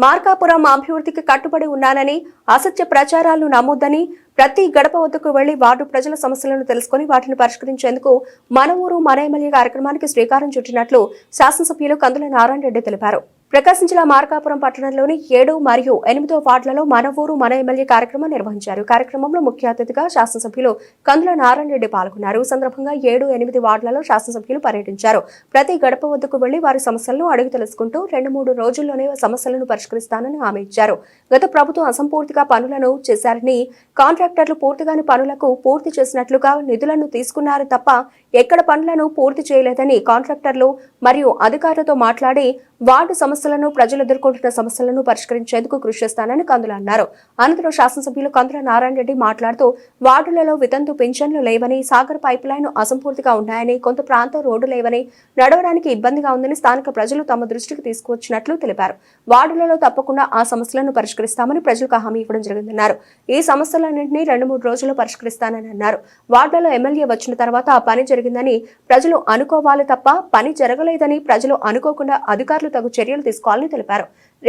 మార్కాపురం అభివృద్ధికి కట్టుబడి ఉన్నానని అసత్య ప్రచారాలు నమ్మొద్దని ప్రతి గడప వద్దకు వెళ్ళి వార్డు ప్రజల సమస్యలను తెలుసుకుని వాటిని పరిష్కరించేందుకు మన ఊరు మన ఎమ్మెల్యే కార్యక్రమానికి శ్రీకారం చుట్టినట్లు శాసనసభ్యులు కందుల నారాయణ రెడ్డి తెలిపారు. ప్రకాశం జిల్లా మార్కాపురం పట్టణంలోని ఏడు మరియు ఎనిమిదో వార్డులలో మన ఊరు మన ఎమ్మెల్యే కార్యక్రమం నిర్వహించారు. కార్యక్రమంలో ముఖ్య అతిథిగా శాసనసభ్యులు కందుల నారాయణ రెడ్డి పాల్గొన్నారు సందర్భంగా ఏడు ఎనిమిది వార్డులలో శాసనసభ్యులు పర్యటించారు. ప్రతి గడప వద్దకు వెళ్ళి వారి సమస్యలను అడిగి తెలుసుకుంటూ రెండు మూడు రోజుల్లోనే సమస్యలను పరిష్కరిస్తానని హామీ ఇచ్చారు. గత ప్రభుత్వం అసంపూర్తిగా పనులను చేశారని కాంట్రాక్టర్లు పూర్తిగాని పనులకు పూర్తి చేసినట్లుగా నిధులను తీసుకున్నారు తప్ప ఎక్కడ పనులను పూర్తి చేయలేదని కాంట్రాక్టర్లు మరియు అధికారులతో మాట్లాడి వార్డు సమస్య సమస్యలను ప్రజలు ఎదుర్కొంటున్న సమస్యలను పరిష్కరించేందుకు కృషి చేస్తానని కందుల అన్నారు. అనంతరం శాసనసభ్యులు కందుల నారాయణ రెడ్డి మాట్లాడుతూ వార్డులలో వితంతు పింఛన్లు లేవని సాగర్ పైప్ లైన్ అసంపూర్తిగా ఉన్నాయని కొంత ప్రాంతం రోడ్డు లేవని నడవడానికి ఇబ్బందిగా ఉందని స్థానిక ప్రజలు తమ దృష్టికి తీసుకువచ్చినట్లు తెలిపారు. వార్డులలో తప్పకుండా ఆ సమస్యలను పరిష్కరిస్తామని ప్రజలకు హామీ ఇవ్వడం జరిగిందన్నారు. ఈ సమస్యలన్నింటినీ రెండు మూడు రోజుల్లో పరిష్కరిస్తానని అన్నారు. వార్డులలో ఎమ్మెల్యే వచ్చిన తర్వాత ఆ పని జరిగిందని ప్రజలు అనుకోవాలి తప్ప పని జరగలేదని ప్రజలు అనుకోకుండా అధికారులు తగు చర్యలు తీసుకోవాలని తెలిపారు.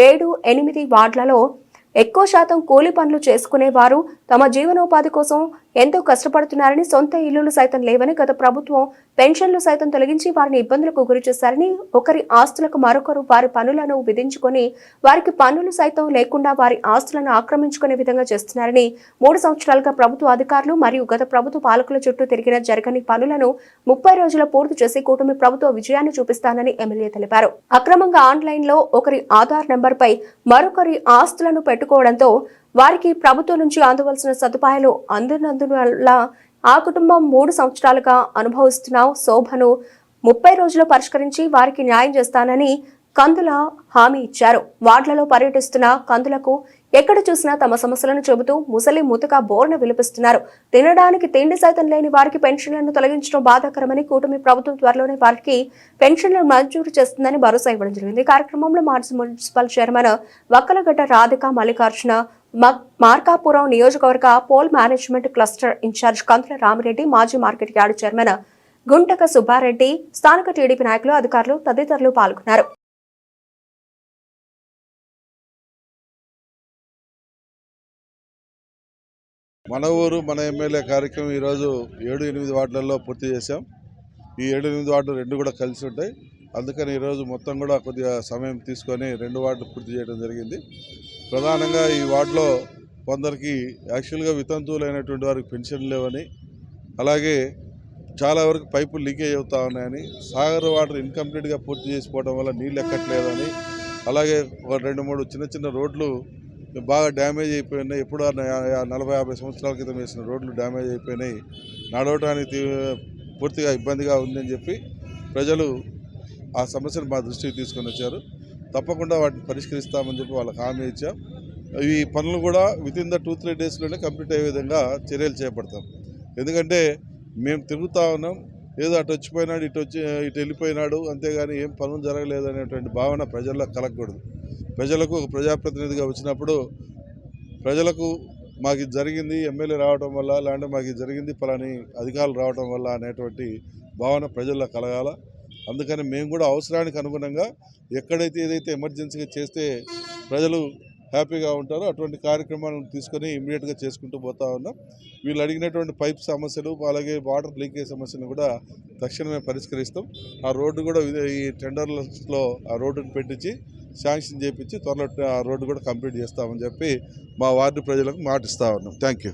ఏడు ఎనిమిది వార్డులలో ఎక్కువ శాతం కూలి పనులు చేసుకునేవారు. తమ జీవనోపాధి కోసం ఎంతో కష్టపడుతున్నారని సొంత ఇల్లులు సైతం లేవని గత ప్రభుత్వం పెన్షన్లు సైతం తొలగించి వారిని ఇబ్బందులకు గురిచేశారని ఒకరి ఆస్తులకు మరొకరు వారి పనులను విధించుకొని వారికి పన్నులు సైతం లేకుండా వారి ఆస్తులను ఆక్రమించుకునే విధంగా చేస్తున్నారని మూడు సంవత్సరాలుగా ప్రభుత్వ అధికారులు మరియు గత ప్రభుత్వ పాలకుల చుట్టూ తిరిగిన జరగని పనులను ముప్పై రోజుల పూర్తి చేసి కూటమి ప్రభుత్వ విజయాన్ని చూపిస్తానని ఎమ్మెల్యే తెలిపారు. అక్రమంగా ఆన్లైన్లో ఒకరి ఆధార్ నెంబర్పై మరొకరి ఆస్తులను పెట్టుకోవడంతో వారికి ప్రభుత్వం నుంచి అందవలసిన సదుపాయాలు అందునందువల్ల ఆ కుటుంబం మూడు సంవత్సరాలుగా అనుభవిస్తున్న శోభను ముప్పై రోజులు పరిష్కరించి వారికి న్యాయం చేస్తానని కందుల హామీ ఇచ్చారు. వార్డులలో పర్యటిస్తున్న కందులకు ఎక్కడ చూసినా తమ సమస్యలను చెబుతూ ముసలి ముతక బోర్న విలిపిస్తున్నారు. తినడానికి తిండి సైతం లేని వారికి పెన్షన్లను తొలగించడం బాధాకరమని కూటమి ప్రభుత్వం త్వరలోనే వారికి పెన్షన్లను మంజూరు చేస్తుందని భరోసా ఇవ్వడం జరిగింది. కార్యక్రమంలో మాజీ మున్సిపల్ చైర్మన్ వక్కలగడ్డ రాధిక మల్లికార్జున మ- మార్కాపురం నియోజకవర్గ poll management cluster incharge Kanthula Ramireddy మాజీ market yard chairman Guntaka Subbareddy స్థానిక టీడీపీ నాయకులు అధికారులు తదితరులు పాల్గొన్నారు. మన ఊరు మన ఎమ్మెల్యే కార్యక్రమం ఈరోజు ఏడు ఎనిమిది వార్డులలో పూర్తి చేశాం. ఈ ఏడు ఎనిమిది వార్డులు రెండు కూడా కలిసి ఉంటాయి. అందుకని ఈరోజు మొత్తం కూడా కొద్దిగా సమయం తీసుకొని రెండు వార్డులు పూర్తి చేయడం జరిగింది. ప్రధానంగా ఈ వార్డులో కొందరికి యాక్చువల్గా వితంతువులైనటువంటి వారికి పెన్షన్ లేవని అలాగే చాలా వరకు పైపులు లీకేజ్ అవుతా ఉన్నాయని సాగర్ వాటర్ ఇన్కంప్లీట్గా పూర్తి చేసిపోవడం వల్ల నీళ్ళు ఎక్కట్లేదని అలాగే ఒక రెండు మూడు చిన్న చిన్న రోడ్లు బాగా డ్యామేజ్ అయిపోయినాయి. ఎప్పుడు నలభై యాభై సంవత్సరాల క్రితం వేసిన రోడ్లు డ్యామేజ్ అయిపోయినాయి. నడవటానికి తీ- పూర్తిగా ఇబ్బందిగా ఉందని చెప్పి ప్రజలు ఆ సమస్యను మా దృష్టికి తీసుకొని వచ్చారు. తప్పకుండా వాటిని పరిష్కరిస్తామని చెప్పి వాళ్ళకి హామీ ఇచ్చాం. ఈ పనులు కూడా వితిన్ ద టూ త్రీ డేస్లోనే కంప్లీట్ అయ్యే విధంగా చర్యలు చేపడతాం. ఎందుకంటే మేము తిరుగుతూ ఉన్నాం. ఏదో అటు వచ్చిపోయినాడు ఇటు వచ్చి ఇటు వెళ్ళిపోయినాడు అంతేగాని ఏం పనులు జరగలేదు అనేటువంటి భావన ప్రజల్లో కలగకూడదు. ప్రజలకు ఒక ప్రజాప్రతినిధిగా వచ్చినప్పుడు ప్రజలకు మాకు జరిగింది ఎమ్మెల్యే రావడం వల్ల లేదంటే మాకు జరిగింది పలాని అధికారులు రావడం వల్ల అనేటువంటి భావన ప్రజల్లో కలగాల. అందుకని మేము కూడా అవసరానికి అనుగుణంగా ఎక్కడైతే ఏదైతే ఎమర్జెన్సీగా చేస్తే ప్రజలు హ్యాపీగా ఉంటారో అటువంటి కార్యక్రమాలను తీసుకొని ఇమీడియట్గా చేసుకుంటూ పోతా ఉన్నాం. వీళ్ళు అడిగినటువంటి పైప్ సమస్యలు అలాగే వాటర్ లీకేజ్ సమస్యను కూడా తక్షణమే పరిష్కరిస్తాం. ఆ రోడ్డు కూడా ఈ టెండర్లలో ఆ రోడ్డును పెట్టించి శాంక్షన్ చేయించి త్వరలో ఆ రోడ్డు కూడా కంప్లీట్ చేస్తామని చెప్పి మా వార్డు ప్రజలకు మాటిస్తా ఉన్నాం. Thank you.